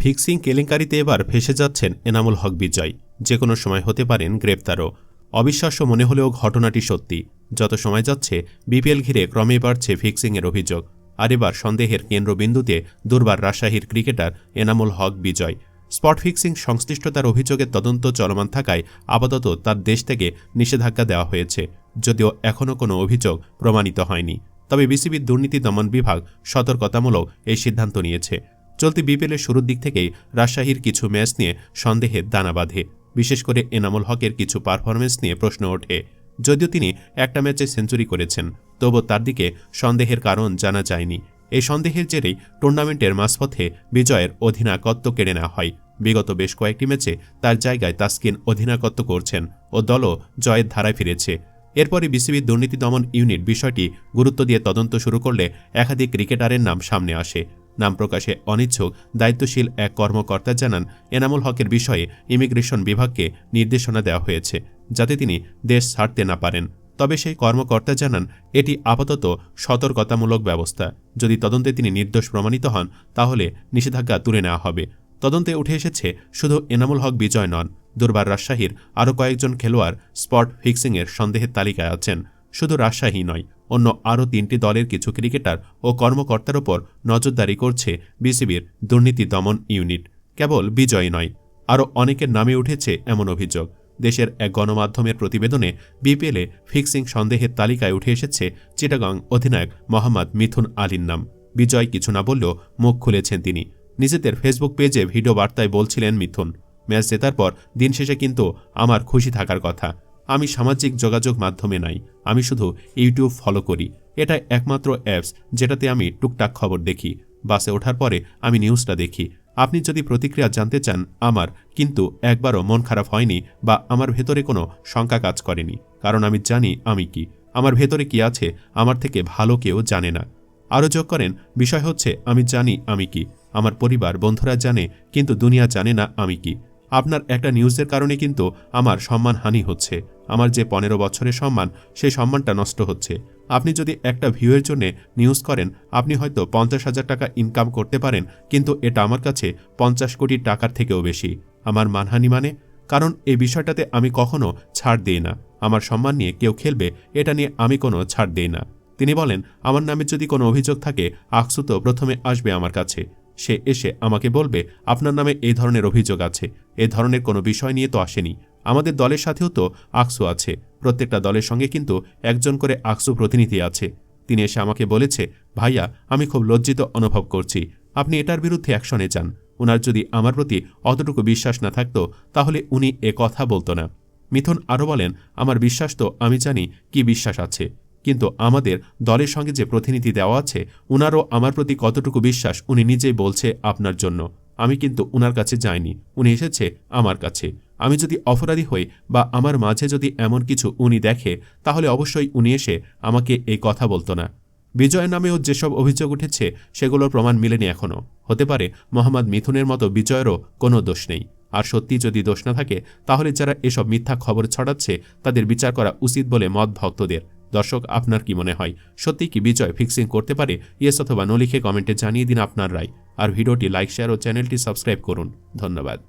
Fixing কেলেঙ্কারিতে এবার ফেসে যাচ্ছেন এনামুল হক বিজয়। যে কোনো সময় হতে পারেন গ্রেপ্তারও। অবিশ্বাস্য মনে হলেও ঘটনাটি সত্যি। যত সময় যাচ্ছে, বিপিএল ঘিরে ক্রমে বাড়ছে ফিক্সিংয়ের অভিযোগ। আর এবার সন্দেহের কেন্দ্রবিন্দুতে দুর্বার রাজশাহীর cricketer Enamul Haque Bijoy. Spot fixing সংশ্লিষ্টতার অভিযোগের তদন্ত চলমান থাকায় আপাতত তার দেশ থেকে নিষেধাজ্ঞা দেওয়া হয়েছে। যদিও এখনও কোনো অভিযোগ প্রমাণিত হয়নি। তবে বিসিবির দুর্নীতি দমন বিভাগ সতর্কতামূলক এই সিদ্ধান্ত নিয়েছে। চলতি বিপিএলের শুরুর দিক থেকেই রাজশাহীর কিছু ম্যাচ নিয়ে সন্দেহের দানা বাঁধে। বিশেষ করে এনামুল হকের কিছু পারফরমেন্স নিয়ে প্রশ্ন ওঠে। যদিও তিনি একটা ম্যাচে সেঞ্চুরি করেছেন, তবু তার দিকে সন্দেহের কারণ জানা যায়নি। এই সন্দেহের জেরেই টুর্নামেন্টের মাঝপথে বিজয়ের অধিনায়কত্ব কেড়ে নেওয়া হয়। বিগত বেশ কয়েকটি ম্যাচে তার জায়গায় তাসকিন অধিনায়কত্ব করছেন ও দলও জয়ের ধারায় ফিরেছে। এরপরে বিসিবির দুর্নীতি দমন ইউনিট বিষয়টি গুরুত্ব দিয়ে তদন্ত শুরু করলে একাধিক ক্রিকেটারের নাম সামনে আসে। নাম প্রকাশে অনিচ্ছুক, দায়িত্বশীল এক কর্মকর্তা জানান, এনামুল হকের বিষয়ে ইমিগ্রেশন বিভাগকে নির্দেশনা দেওয়া হয়েছে, যাতে তিনি দেশ ছাড়তে না পারেন। তবে সেই কর্মকর্তা জানান, এটি আপাতত সতর্কতামূলক ব্যবস্থা। যদি তদন্তে তিনি নির্দোষ প্রমাণিত হন, তাহলে নিষেধাজ্ঞা তুলে নেওয়া হবে। তদন্তে উঠে এসেছে, শুধু এনামুল হক বিজয় নন, দুর্বার রাজশাহীর আরও কয়েকজন খেলোয়াড় স্পট ফিক্সিংয়ের সন্দেহের তালিকায় আছেন। শুধু রাজশাহী নয় অন্য আরও তিনটি দলের কিছু ক্রিকেটার ও কর্মকর্তার ওপর নজরদারি করছে বিসিবির দুর্নীতি দমন ইউনিট। কেবল বিজয় নয়, আরও অনেকের নামে উঠেছে এমন অভিযোগ। দেশের এক গণমাধ্যমের প্রতিবেদনে বিপিএলে ফিক্সিং সন্দেহের তালিকায় উঠে এসেছে চিটাগাং অধিনায়ক মোহাম্মদ মিথুন আলীর নাম। বিজয় কিছু না বললেও মুখ খুলেছেন তিনি। নিজেদের ফেসবুক পেজে ভিডিও বার্তায় বলছিলেন মিথুন, ম্যাচ জেতার পর দিন শেষে কিন্তু আমার খুশি থাকার কথা। আমি সামাজিক যোগাযোগ মাধ্যমে নাই আমি শুধু ইউটিউব ফলো করি। এটা একমাত্র অ্যাপস যেটাতে আমি টুকটাক খবর দেখি। বাসে ওঠার পরে আমি নিউজটা দেখি। আপনি যদি প্রতিক্রিয়া জানতে চান আমার, কিন্তু একবারও মন খারাপ হয়নি বা আমার ভেতরে কোনো শঙ্কা কাজ করেনি, কারণ আমি জানি আমি কি। আমার ভেতরে কি আছে, আমার থেকে ভালো কেউ জানে না। আরও যোগ করেন, বিষয় হচ্ছে আমি জানি আমি কি। আমার পরিবার, বন্ধুরা জানে, কিন্তু দুনিয়া জানে না আমি কি। আপনার একটা নিউজের কারণে কিন্তু আমার সম্মানহানি হচ্ছে। আমার যে পনেরো বছরের সম্মান, সেই সম্মানটা নষ্ট হচ্ছে। আপনি যদি একটা ভিউয়ের জন্য নিউজ করেন, আপনি হয়তো পঞ্চাশ হাজার টাকা ইনকাম করতে পারেন, কিন্তু এটা আমার কাছে পঞ্চাশ কোটি টাকার থেকেও বেশি। আমার মানহানি মানে? কারণ এই বিষয়টাতে আমি কখনো ছাড় দিই না। আমার সম্মান নিয়ে কেউ খেলবে, এটা নিয়ে আমি কোনো ছাড় দিই না। তিনি বলেন, আমার নামে যদি কোনো অভিযোগ থাকে আকসু তো প্রথমে আসবে আমার কাছে। সে এসে আমাকে বলবে, আপনার নামে এই ধরনের অভিযোগ আছে। এ ধরনের কোনো বিষয় নিয়ে তো আসেনি। আমাদের দলের সাথেও তো আকসু আছে। প্রত্যেকটা দলের সঙ্গে কিন্তু একজন করে আকসু প্রতিনিধি আছে। তিনি এসে আমাকে বলেছে, ভাইয়া, আমি খুব লজ্জিত অনুভব করছি। আপনি এটার বিরুদ্ধে অ্যাকশনে যান। উনার যদি আমার প্রতি অতটুকু বিশ্বাস না থাকত, তাহলে উনি এ কথা বলতো না। মিথুন আরও বলেন, আমার বিশ্বাস তো, আমি জানি, কি বিশ্বাস আছে। কিন্তু আমাদের দলের সঙ্গে যে প্রতিনিধি দেওয়া আছে, উনারও আমার প্রতি কতটুকু বিশ্বাস উনি নিজেই বলছে আপনার জন্য। আমি কিন্তু উনার কাছে যাইনি, উনি এসেছে আমার কাছে। আমি যদি অপরাধী হই বা আমার মাঝে যদি এমন কিছু উনি দেখে, তাহলে অবশ্যই উনি এসে আমাকে এই কথা বলতো না। বিজয় নামেও যেসব অভিযোগ উঠেছে, সেগুলোর প্রমাণ মিলেনি এখনও হতে পারে মোহাম্মদ মিথুনের মতো বিজয়েরও কোনো দোষ নেই। আর সত্যি যদি দোষ না থাকে, তাহলে যারা এসব মিথ্যা খবর ছড়াচ্ছে, তাদের বিচার করা উচিত বলে মত ভক্তদের। দর্শক, আপনার কি মনে হয়? সত্যি কি বিজয় ফিক্সিং করতে পারে? ইয়েস অথবা নো লিখে কমেন্টে জানিয়ে দিন আপনার রায়। আর ভিডিওটি লাইক শেয়ার ও চ্যানেলটি সাবস্ক্রাইব করুন। ধন্যবাদ।